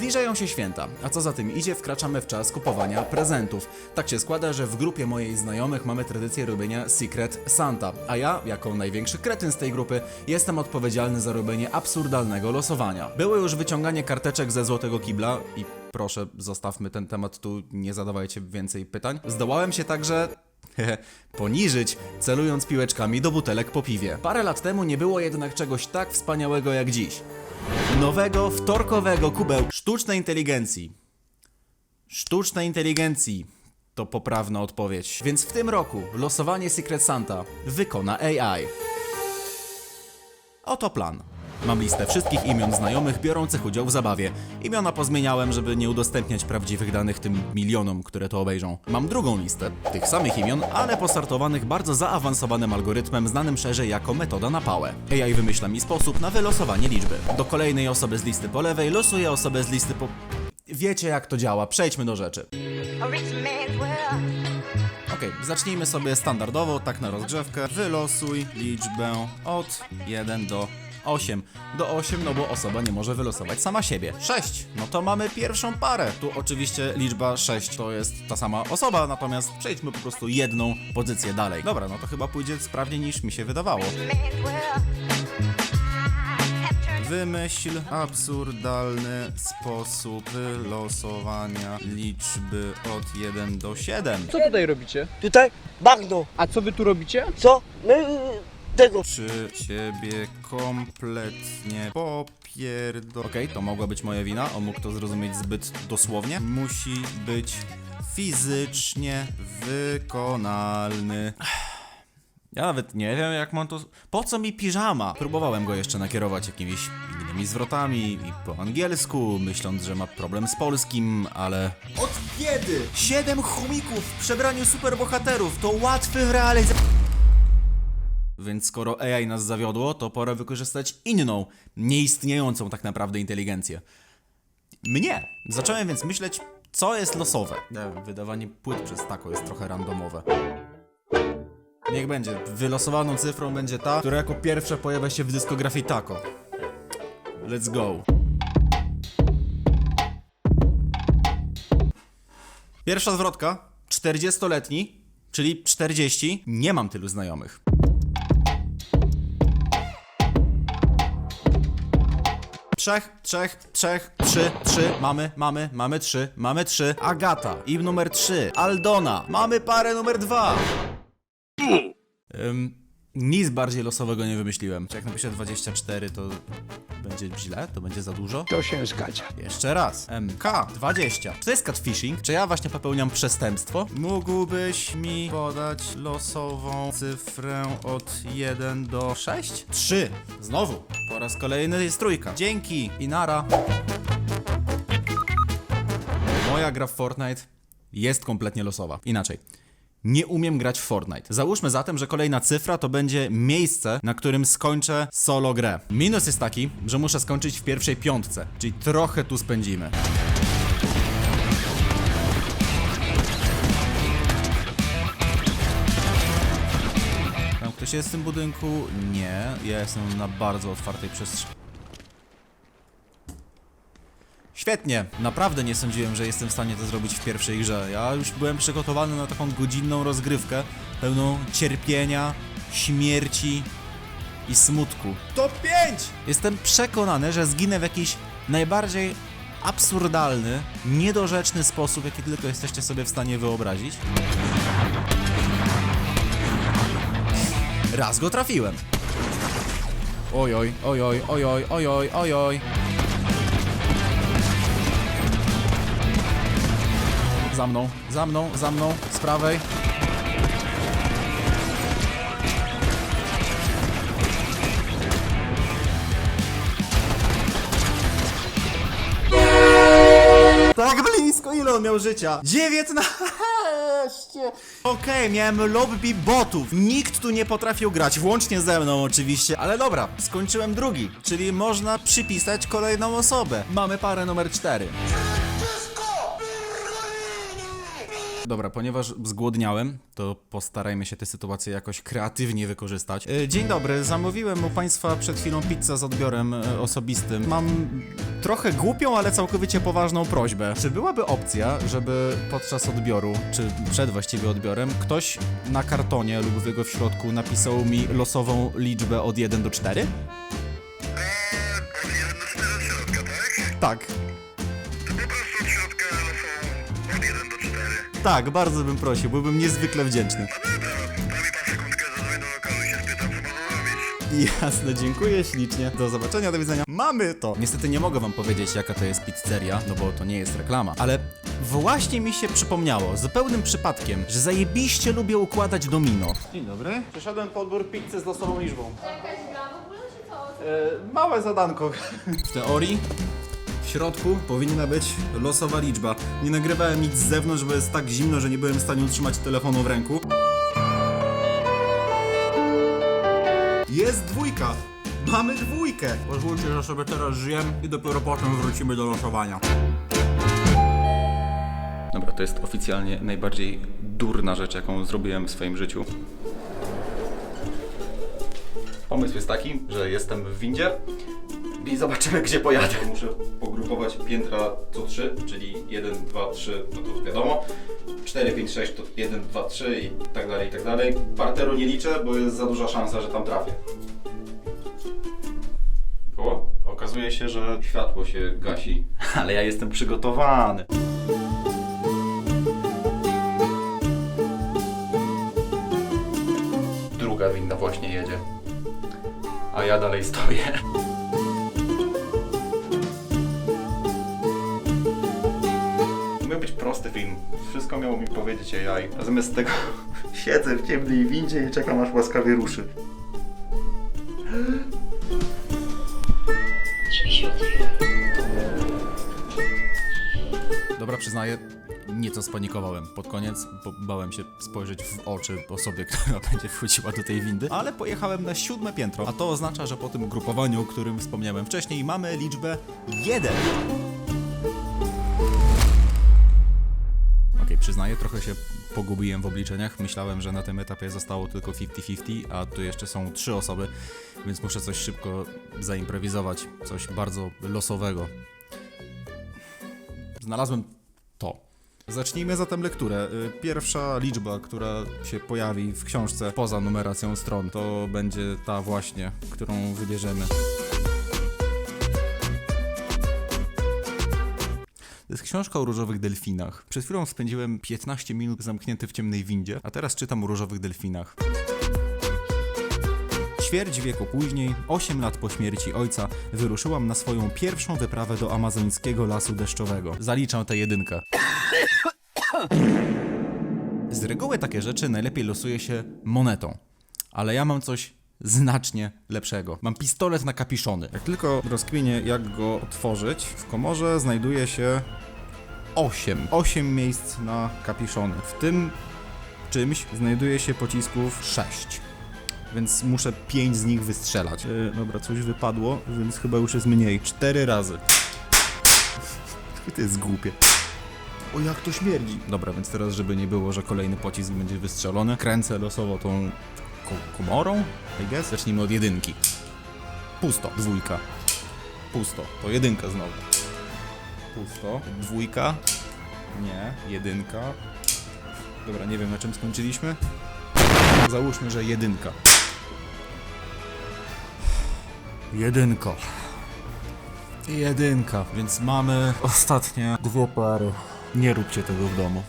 Zbliżają się święta, a co za tym idzie, wkraczamy w czas kupowania prezentów. Tak się składa, że w grupie mojej znajomych mamy tradycję robienia Secret Santa, a ja, jako największy kretyn z tej grupy, jestem odpowiedzialny za robienie absurdalnego losowania. Było już wyciąganie karteczek ze złotego kibla i proszę, zostawmy ten temat tu, nie zadawajcie więcej pytań. Zdołałem się także poniżyć, celując piłeczkami do butelek po piwie. Parę lat temu nie było jednak czegoś tak wspaniałego jak dziś. Nowego, wtorkowego kubeł sztucznej inteligencji. Sztucznej inteligencji to poprawna odpowiedź. Więc w tym roku losowanie Secret Santa wykona AI. Oto plan. Mam listę wszystkich imion znajomych biorących udział w zabawie. Imiona pozmieniałem, żeby nie udostępniać prawdziwych danych tym milionom, które to obejrzą. Mam drugą listę, tych samych imion, ale postartowanych bardzo zaawansowanym algorytmem znanym szerzej jako metoda na pałę. AI wymyśla mi sposób na wylosowanie liczby. Do kolejnej osoby z listy po lewej losuję osobę z listy po... Wiecie jak to działa, przejdźmy do rzeczy. Okej, zacznijmy sobie standardowo, tak na rozgrzewkę. Wylosuj liczbę od 1 do 8. Do 8, no bo osoba nie może wylosować sama siebie. 6. No to mamy pierwszą parę. Tu oczywiście liczba 6 to jest ta sama osoba, natomiast przejdźmy po prostu jedną pozycję dalej. Dobra, no to chyba pójdzie sprawniej niż mi się wydawało. Wymyśl absurdalny sposób wylosowania liczby od 1 do 7. Co tutaj robicie? Tutaj bagno. A co wy tu robicie? Co? My tego. Czy ciebie kompletnie popierdo... Okej, to mogła być moja wina, on mógł to zrozumieć zbyt dosłownie. Musi być fizycznie wykonalny. Ja nawet nie wiem, jak mam to... Po co mi piżama? Próbowałem go jeszcze nakierować jakimiś innymi zwrotami i po angielsku, myśląc, że ma problem z polskim, ale... Od kiedy? Siedem chomików w przebraniu superbohaterów to łatwy realizacja... Więc skoro AI nas zawiodło, to pora wykorzystać inną, nieistniejącą tak naprawdę inteligencję. Mnie! Zacząłem więc myśleć, co jest losowe. Wydawanie płyt przez tako jest trochę randomowe. Niech będzie. Wylosowaną cyfrą będzie ta, która jako pierwsza pojawia się w dyskografii tako. Let's go. Pierwsza zwrotka. 40-letni, czyli 40. Nie mam tylu znajomych. Trzech, trzech, trzech, trzy, trzy, mamy, mamy, mamy trzy, mamy trzy. Agata, i numer trzy. Aldona, mamy parę numer dwa. Ym, nic bardziej losowego nie wymyśliłem. Czy jak napiszę 24, to będzie źle? To będzie za dużo? To się zgadza. Jeszcze raz. MK 20. Czy to jest catfishing? Czy ja właśnie popełniam przestępstwo? Mógłbyś mi podać losową cyfrę od 1 do 6? 3. Znowu. Po raz kolejny jest trójka. Dzięki i nara. Moja gra w Fortnite jest kompletnie losowa. Inaczej. Nie umiem grać w Fortnite. Załóżmy zatem, że kolejna cyfra to będzie miejsce, na którym skończę solo grę. Minus jest taki, że muszę skończyć w pierwszej piątce, czyli trochę tu spędzimy. Tam ktoś jest w tym budynku? Nie. Ja jestem na bardzo otwartej przestrzeni. Świetnie, naprawdę nie sądziłem, że jestem w stanie to zrobić w pierwszej grze. Ja już byłem przygotowany na taką godzinną rozgrywkę, pełną cierpienia, śmierci i smutku. Top 5! Jestem przekonany, że zginę w jakiś najbardziej absurdalny, niedorzeczny sposób, jaki tylko jesteście sobie w stanie wyobrazić. Raz go trafiłem. Ojoj, ojoj, ojoj, ojoj, ojoj. Za mną, za mną, za mną, z prawej. Tak blisko, ile on miał życia? 19! Okej, miałem lobby botów. Nikt tu nie potrafił grać, włącznie ze mną oczywiście. Ale dobra, skończyłem drugi, czyli można przypisać kolejną osobę. Mamy parę numer 4. Dobra, ponieważ zgłodniałem, to postarajmy się tę sytuację jakoś kreatywnie wykorzystać. E, Dzień dobry, zamówiłem u Państwa przed chwilą pizzę z odbiorem e, osobistym. Mam trochę głupią, ale całkowicie poważną prośbę. Czy byłaby opcja, żeby podczas odbioru, czy przed właściwie odbiorem, ktoś na kartonie lub w jego w środku napisał mi losową liczbę od 1 do 4? Od 1 do 4 środka, tak? Tak. Tak, bardzo bym prosił, byłbym niezwykle wdzięczny. Jasne, dziękuję ślicznie. Do zobaczenia, do widzenia. Mamy to! Niestety nie mogę wam powiedzieć, jaka to jest pizzeria, no bo to nie jest reklama. Ale właśnie mi się przypomniało, zupełnym przypadkiem, że zajebiście lubię układać domino. Dzień dobry. Przyszedłem po odbiór pizzy z losową liczbą. Jakaś gra w ogóle, czy co? E, małe zadanko. W teorii środku powinna być losowa liczba. Nie nagrywałem nic z zewnątrz, bo jest tak zimno, że nie byłem w stanie utrzymać telefonu w ręku. Jest dwójka! Mamy dwójkę! Pozwólcie, że sobie teraz żyjem i dopiero potem wrócimy do losowania. Dobra, to jest oficjalnie najbardziej durna rzecz, jaką zrobiłem w swoim życiu. Pomysł jest taki, że jestem w windzie i zobaczymy, gdzie pojadę. Muszę pogrupować piętra co 3, czyli 1, 2, 3, no to wiadomo. 4, 5, 6 to 1, 2, 3 i tak dalej, i tak dalej. Parteru nie liczę, bo jest za duża szansa, że tam trafię. O, okazuje się, że światło się gasi, ale ja jestem przygotowany. Druga winda właśnie jedzie. A ja dalej stoję. Film. Wszystko miało mi powiedzieć AI. A zamiast tego siedzę w ciemnej windzie i czekam aż łaskawie ruszy. Dobra, przyznaję, nieco spanikowałem pod koniec, bo bałem się spojrzeć w oczy osobie, która będzie wchodziła do tej windy, ale pojechałem na siódme piętro, a to oznacza, że po tym grupowaniu, o którym wspomniałem wcześniej, mamy liczbę 1. przyznaję, trochę się pogubiłem w obliczeniach. Myślałem, że na tym etapie zostało tylko 50-50, a tu jeszcze są trzy osoby, więc muszę coś szybko zaimprowizować, coś bardzo losowego. Znalazłem to. Zacznijmy zatem lekturę. Y, Pierwsza liczba, która się pojawi w książce poza numeracją stron, to będzie ta właśnie, którą wybierzemy. To jest książka o różowych delfinach. Przed chwilą spędziłem 15 minut zamknięty w ciemnej windzie, a teraz czytam o różowych delfinach. Ćwierć wieku później, 8 lat po śmierci ojca, wyruszyłam na swoją pierwszą wyprawę do amazońskiego lasu deszczowego. Zaliczam tę jedynkę. Z reguły takie rzeczy najlepiej losuje się monetą. Ale ja mam coś znacznie lepszego. Mam pistolet na kapiszony. Jak tylko rozkminię, jak go otworzyć, w komorze znajduje się 8. 8 miejsc na kapiszony. W tym czymś znajduje się pocisków 6 więc muszę pięć z nich wystrzelać. E, dobra, coś wypadło, więc chyba już jest mniej. Cztery razy. to jest głupie. O, jak to śmierdzi. Dobra, więc teraz, żeby nie było, że kolejny pocisk będzie wystrzelony, kręcę losowo tą komorą, I guess. Zacznijmy od jedynki. Pusto. Dwójka. Pusto. To jedynka znowu. Pusto. Dwójka. Nie. Jedynka. Dobra, nie wiem na czym skończyliśmy. Załóżmy, że jedynka. Jedynko. Jedynka, więc mamy ostatnie dwie pary. Nie róbcie tego w domu.